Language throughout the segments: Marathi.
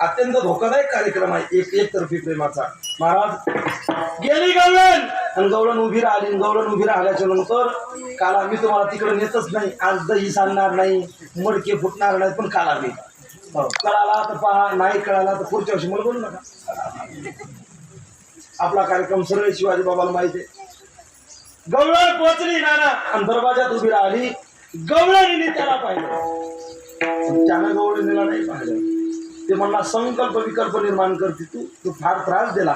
अत्यंत धोकादायक कार्यक्रम आहे. एक एकतर्फी प्रेमाचा. महाराज गेली गवळण! आणि गवळण उभी राहिली गवळण उभी राहिल्याच्या नंतर काल आम्ही तुम्हाला तिकडे नेतच नाही. आज दही सांगणार नाही मडके फुटणार नाही पण काल आम्ही. कळाला तर पहा नाही कळाला तर पुढच्या वर्षी मला बोलू नका. आपला कार्यक्रम सरळ शिवाजी बाबाला माहिती आहे. गवळण पोचली नाना. आणि दरवाजात उभी राहिली. गवळणीने त्याला पाहिलं. त्यानं त्यानं दिला नाही पाहिलं. ते म्हणला संकल्प विकल्प निर्माण करते तू. तू फार त्रास दिला.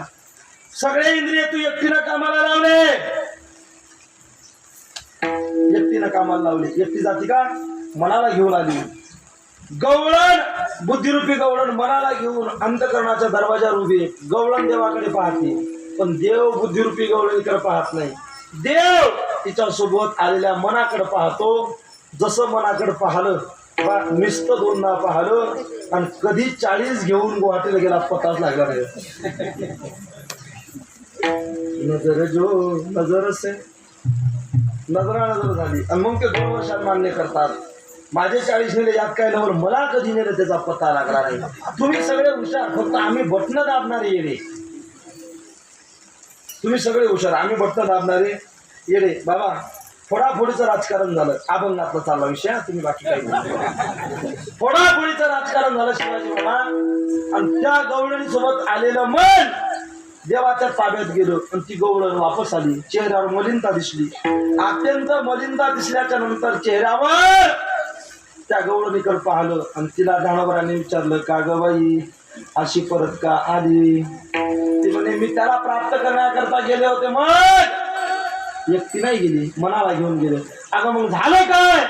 सगळे इंद्रिय तू एकटीनं कामाला लावले. एकटीनं कामाला लावले. एकटी जाती का? मनाला घेऊन आली. गवळण बुद्धिरूपी गवळण मनाला घेऊन अंतकरणाच्या दरवाजावर उभी गवळण देवाकडे पाहते. पण देव बुद्धिरूपी गवळणीकडे पाहत नाही. देव तिच्या सोबत आलेल्या मनाकडे पाहतो. जसं मनाकडे पाहलं नुसतं नुसतं दोनदा पाहिलं आणि कधी चाळीस घेऊन गुवाहाटीला गेला पताच लागला नाही. नजर जो नजर से नजरा नजर झाली. आणि मग ते दोन वर्षात मान्य करतात. माझे चाळीस नेले यात काय नवर मला कधी नेलं त्याचा पत्ता लागला नाही. तुम्ही सगळे हुशार फक्त आम्ही बटणं दाबणारे येणे तुम्ही सगळे हुशार आम्ही बटणं दाबणारे येणे बाबा फोडाफोडीचं राजकारण झालं. अभंगातला चालला विषय तुम्ही बाकी काही फोडाफोडीचं राजकारण झालं शिवाजी बाबा आणि त्या गवळणी सोबत आलेलं मन देवाच्या ताब्यात गेलो. आणि ती गवळण वापस आली. चेहऱ्यावर मलिंदा दिसली. अत्यंत मलिंदा दिसल्याच्या नंतर चेहऱ्यावर त्या गवळणीकडे पाहिलं. आणि तिला दानवराने विचारलं का ग बाई अशी परत का आली? ती म्हणे मी त्याला प्राप्त करण्याकरता गेले होते मग व्यक्ती नाही गेली मनाला घेऊन गेले. अगं मग झालं काय?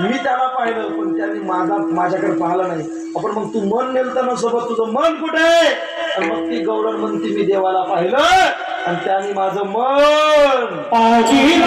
मी त्याला पाहिलं पण त्याने माझा माझ्याकडे पाहिलं नाही. आपण मग तू मन नेलतं ना सोबत तुझं मन कुठे? आहे? आणि मग ती गौरव म्हणते मी देवाला पाहिलं आणि त्याने माझं मन. तिने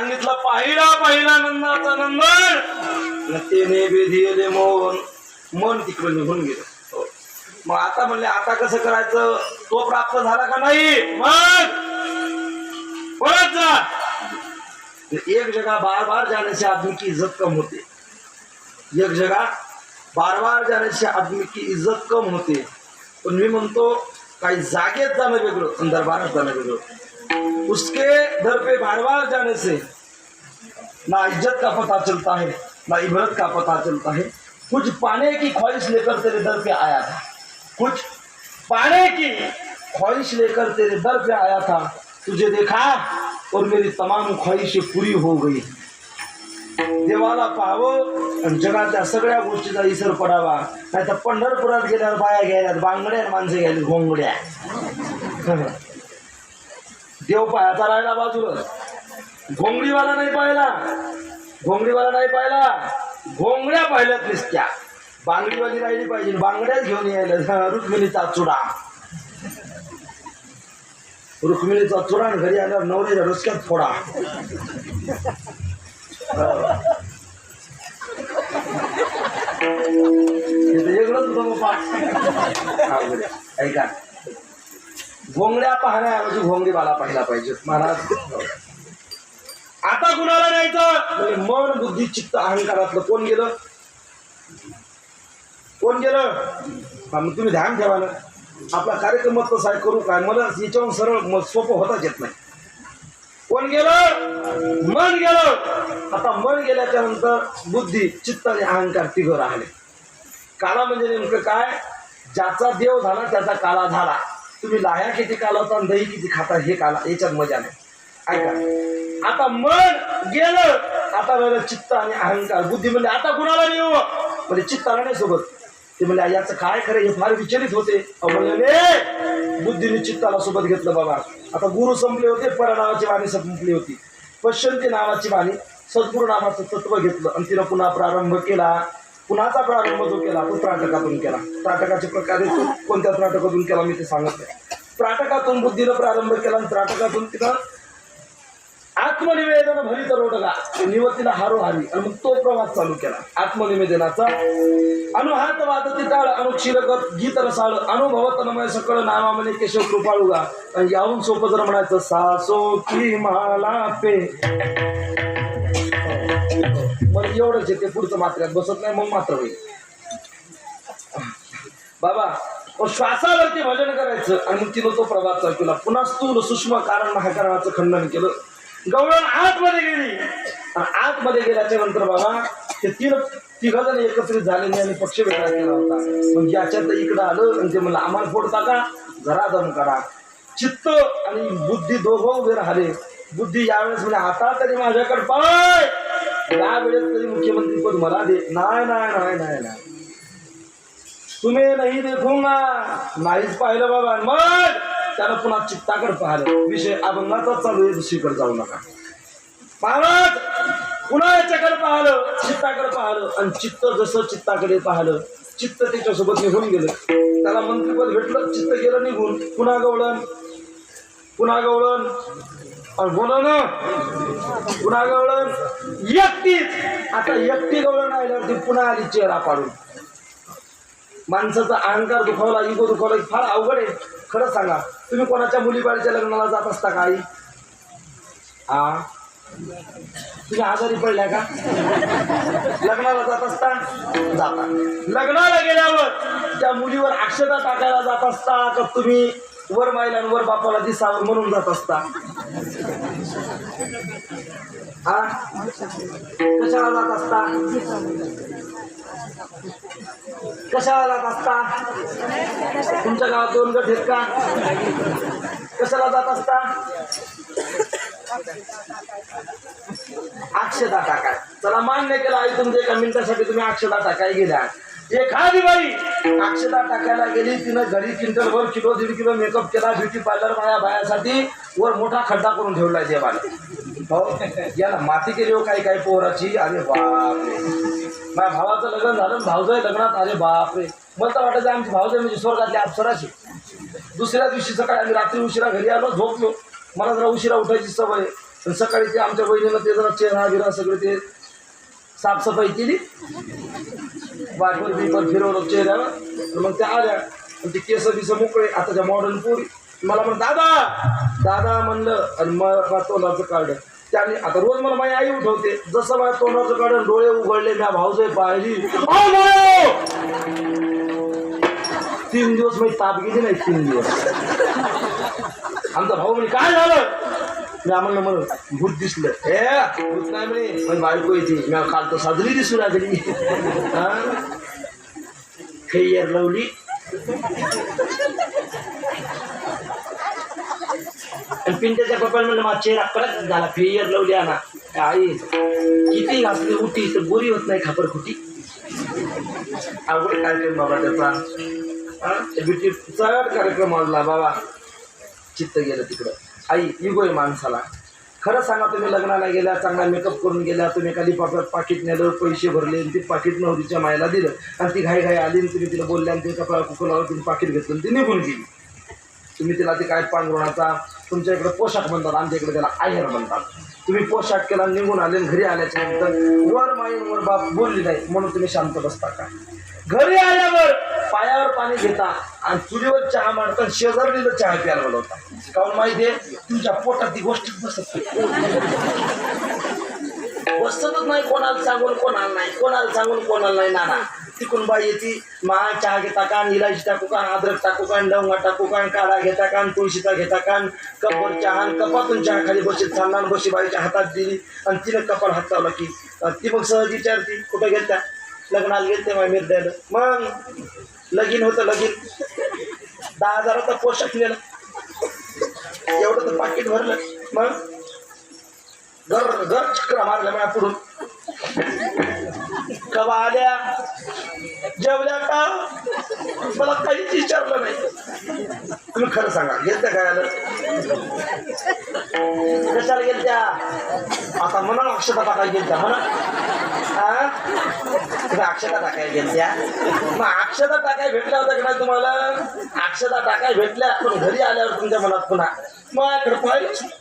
सांगितलं पाहिला पाहिला नंदाचा नंदन. तेने बेधिले मोहन मन तिकडे निघून गेलं. हो. मग आता म्हणले आता कसं करायचं? तो प्राप्त झाला का नाही? मग. परत जा. एक जगह बार बार जाने से आदमी की इज्जत कम होते. एक जगह बार बार जाने से आदमी की इज्जत कम होते. पण मी म्हणतो काही जागेत जाणं वेगळं आणि दरबारात जाणं वेगळं. उसके दर पे बार बार जाने से ना इज्जत का पता चलता है ना इबरत का पता चलता है। कुछ पाने की ख्वाहिश लेकर तेरे दर पे आया था। कुछ पाने की ख्वाहिश लेकर तेरे दर पे आया था। तुझे देखा और मेरी तमाम ख्वाहिशें पूरी हो गई। देवाला पाहावं आणि जगाच्या सगळ्या गोष्टीचा इसर पडावा। नाही तर पंढरपुरात गेल्यावर बाया घ्यायला बांगड्या माणसं घ्यायला घोंगड्या. देव पायाचा राहिला बाजूला. घोंगडीवाला नाही पाहिला. घोंगडीवाला नाही पाहिला. घोंगड्या पाहिल्यात नुसत्या. बांगडीवाली राहिली पाहिजे. बांगड्याच घेऊन यायला. रुक्मिणीचा चुडा. रुक्मिणीचा चुडा आणि घरी आल्यावर नवऱ्याच्या रुसक्यात फोडा. वेगळंच होतं बाबा. ऐका. भोंगड्या पाहण्याऐवजी घोंगडीवाला पाहिला पाहिजे. महाराज आता कुणाला न्यायचं? मन बुद्धी चित्त अहंकारातलं कोण गेलं? कोण गेलं? मग तुम्ही ध्यान ठेवा ना. आपला कार्यक्रम तसा आहे, करू काय? मला याच्याहून सरळ म- सोपं होताच येत नाही. कोण गेलं? मन गेलं. आता मन गेल्याच्यानंतर बुद्धी चित्त आणि अहंकार तिघं राहिले. काला म्हणजे नेमकं काय? ज्याचा देव झाला त्याचा काला झाला. तुम्ही लाह्या किती खाला दही किती खाता हे काला याच्यात मजा नाही. ऐका. आता मन गेलं आता राहिलं चित्त आणि अहंकार. बुद्धी म्हणजे आता कुणाला नेऊ? म्हणजे चित्ताला नाही सोबत. ते म्हणजे याचं काय खरं हे फार विचलित होते. अहो म्हणले बुद्धीने चित्ताला सोबत घेतलं बाबा. आता गुरु संपले होते पर नावाची वाणी संपली होती. पश्चंती नावाची वाणी सद्गुरु नावाचं तत्व घेतलं आणि तिनं पुन्हा प्रारंभ केला. पुन्हाचा प्रारंभ जो केला तो त्राटकातून केला. त्राटकाचे प्रकारे कोणत्या त्राटकातून केला मी ते सांगत नाही. त्राटकातून बुद्धीनं प्रारंभ केला आणि त्राटकातून तिनं आत्मनिवेदन भरित रोडला निवतीला हारोहारी. आणि मग तो प्रवास चालू केला. आत्मनिवेदनाचा अनुहात वादती टाळ अनुक्षीरगत गीत रसाळ अनुभवत नमय सकळ नामा म्हणे केशव कृपाळुगा. यावून याहून सोपं जर म्हणायचं सासो की माला पे. मग एवढंच आहे ते पुढचं मात्र्यात बसत नाही मग मात्र होईल. बाबा श्वासावरती भजन करायचं आणि मग तिनं तो प्रभात चालू केला. पुन्हा स्थूल सूक्ष्म कारण महाकारणाचं खंडन केलं. गवळण आतमध्ये गेली. आणि आतमध्ये गेल्याच्यानंतर बाबा ते तीन तिघ जण एकत्रित झाले नाही आणि पक्ष वेगळा गेला होता. मग याच्यात इकडं आलं आणि ते म्हणलं आम्हाला फोडता का जरा दम करा. चित्त आणि बुद्धी दोघं उभे राहिले. बुद्धी यावेळेस म्हणजे आता तरी माझ्याकडे पाय! त्यावेळेस तरी मुख्यमंत्री पद मला दे नाही नाही नाही नाही नाही. तुम्ही नाही देखूंगा नाहीच पाहिलं बाबा. मग त्यानं पुन्हा चित्ताकडे पाहिलं. विषय अभंगाचा चालू आहे दुसरीकडे जाऊ नका. महाराज पुन्हा याच्याकडे पाहिलं चित्ताकडे पाहिलं. आणि चित्त जसं चित्ताकडे पाहिलं चित्त त्याच्यासोबत निघून गेलं. त्याला मंत्रीपद भेटलं चित्त गेलं निघून. पुन्हा गवळण. पुन्हा गवळण. गुन्हा ना पुन्हा गवळण एकटीच आता एकटी गवळण आल्यावरती पुन्हा आली चेहरा पाडून. माणसाचा अहंकार दुखावला इगो दुखावला फार अवघड आहे. खरं सांगा तुम्ही कोणाच्या मुलीबाळीच्या लग्नाला जात असता का आई? आ? तुम्ही आजारी पडल्या का? लग्नाला जात असता? जाता. लग्नाला गेल्यावर त्या मुलीवर अक्षता टाकायला जात असता का तुम्ही वर मायला वर बापाला दिसावर म्हणून जात असता? हा? कशाला जात असता? कशाला जात असता? तुमच्या गावात दोन गट आहेत का? कशाला जात असता? अक्षता टाकाय चला मान्य केला आई तुमच्या एका मिनिटासाठी तुम्ही अक्षता टाकाय गेल्या एखादी बाई अक्षता टाकायला गेली तिनं घरी क्विंटलभर किलो दीड किलो मेकअप केला ब्युटी पार्लर माझ्या बायासाठी वर मोठा खड्डा करून ठेवला देवाला हो याला माती केली हो काही काही पोराची. अरे बापरे. माझ्या भावाचं लग्न झालं भाऊजय भावजय लग्नात अरे बापरे. मला तर वाटायचं आमची भावजय म्हणजे स्वर्गातल्या अप्सराची. दुसऱ्या दिवशी सकाळी आम्ही रात्री उशिरा घरी आलो झोपलो. मला जरा उशिरा उठायची सवय पण सकाळी ते आमच्या बहिणीनं ते जरा चेहरा बिरा सगळे ते साफसफाई केली. बाटवर पण फिरवलं चेहऱ्यावर. तर मग त्या आल्या. आणि ते केस बिस मोकळे. आताच्या मॉडर्न पोरी मला म्हण दादा! दादा म्हणलं आणि मग तोंडाचं काढलं. त्याने आता रोज मला माझी आई उठवते. जसं माझ्या तोंडाचं काढलं डोळे उघडले म्या भाऊजे पाहिली. तीन दिवस मी ताप गेली नाही तीन दिवस. आमचा भाऊ म्हणजे काय झालं? मी आम्हाला म्हणून. भूत दिसलं. हे भूत नाही म्हणे. पण बायको येते. मी काल तर साजरी दिसू लागली हा? खैयर लावली. आणि पिंट्याच्या पप्पाला म्हणलं माझा चेहरा परत झाला. फेयर लावली आणा. आई किती घासली उठी तर गोरी होत नाही खापर खुटी. आवड कार्यक्रम बाबा त्याचा. हा? ब्युटी चढ कार्यक्रम आणला बाबा. चित्त गेलं तिकडं. आई इगो आहे माणसाला. खरं सांगा तुम्ही लग्नाला गेल्या चांगला मेकअप करून गेल्या तुम्ही एका पाकिट पाकिट नेलं पैसे भरले आणि ते पाकिट नवरीच्या मायला दिलं आणि ती घाई घाई आली आणि तुम्ही तिला बोलल्या आणि ते कपडा कुकुलावर तुम्ही पाकिट घेतलं आणि ती निघून गेली. तुम्ही तिला ते काय पांघरुणाचा तुमच्या इकडे पोशाख म्हणतात आमच्या इकडे त्याला आहेर म्हणतात. तुम्ही पोशाख केला निघून आले आणि घरी आल्याच्यानंतर वर माईन वर बाप बोलली नाही म्हणून तुम्ही शांत बसता का? घरी आल्यावर पायावर पाणी घेता आणि चुलीवर चहा मांडता शेजारीला चहा प्यायला बोलवता. माहिती माहितीये तुमच्या पोटात ती गोष्ट बसत बसतच नाही कोणाला सांगून कोणाला नाही. कोणाला सांगून कोणाला नाही नाना. तिकून बाई येते मा चहा घेता कान इलायची टाकू कान अद्रक टाकू कान लवंगा टाकू कान काढा घेता कान तुळशीचा घेता कान कपर चहा आणि कपातून चहा खाली बशीत चालणार बशी बाईच्या हातात दिली. आणि तिनं कपाल हात लावला की ती मग सहज विचारती कुठं घेत्या लग्नाला गेलते मग मिरद्याला मग लगीन होतं लगीन. दहा हजाराचा पोषक नेला. एवढं तर पाकिट भरलं. मग घर घर चक्र मारलं मला पुढून. कवा आल्या? जेवल्या का? मला काहीच विचारलं नाही. तुम्ही खरं सांगा. गेलत्या काय आलं कशाला गेलत्या? आता म्हणा अक्षता टाकायला गेलत्या म्हणा हा? अक्षता टाकायला गेलत्या? मग अक्षता टाकाय भेटल्या होत्या का नाही तुम्हाला? अक्षता टाकाय भेटल्या पण घरी आल्यावर तुमच्या मनात पुन्हा माझ्याकडे पाहिजे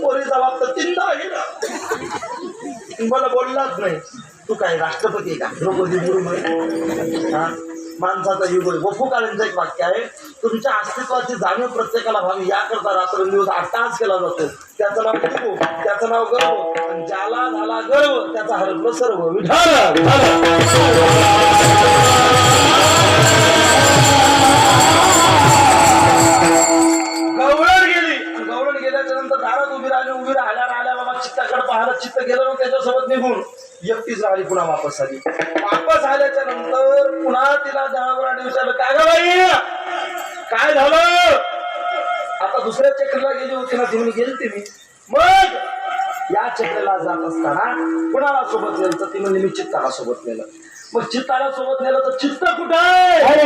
पोरीचा बाप तर तीनदा गेला मला बोललाच नाही. तू काय राष्ट्रपती का? द्रौपदी मुर्मू हा? माणसाचा युग आहे. वफू काळींचं एक वाक्य आहे तुमच्या अस्तित्वाची जाणीव प्रत्येकाला व्हावी याकरता रात्रंदिवस अट्टास केला जातो. त्याचं नाव कुकू त्याचं नाव गर्व ज्याला झाला गर्व त्याचा हरपलं सर्व. विठाल गवळण गेली. गवळण गेल्याच्यानंतर दारात उभी राहिली उभी राहिल्या राहिल्या बाबा चित्ताकडे पाहिलं चित्त गेलं त्याच्यासोबत निघून एकटी झाली पुन्हा वापस आली. वापस आल्याच्यानंतर पुन्हा तिला जनावरांनी विचारलं काय बाई? काय झालं? आता दुसऱ्या चक्रीला गेली होती ना तिने म्हणे मी. मग या चक्रीला जात असताना कुणाला सोबत नेलं? तर ती मी चित्ताला सोबत नेलं. मग चित्ताला सोबत नेलं तर चित्त कुठं आहे?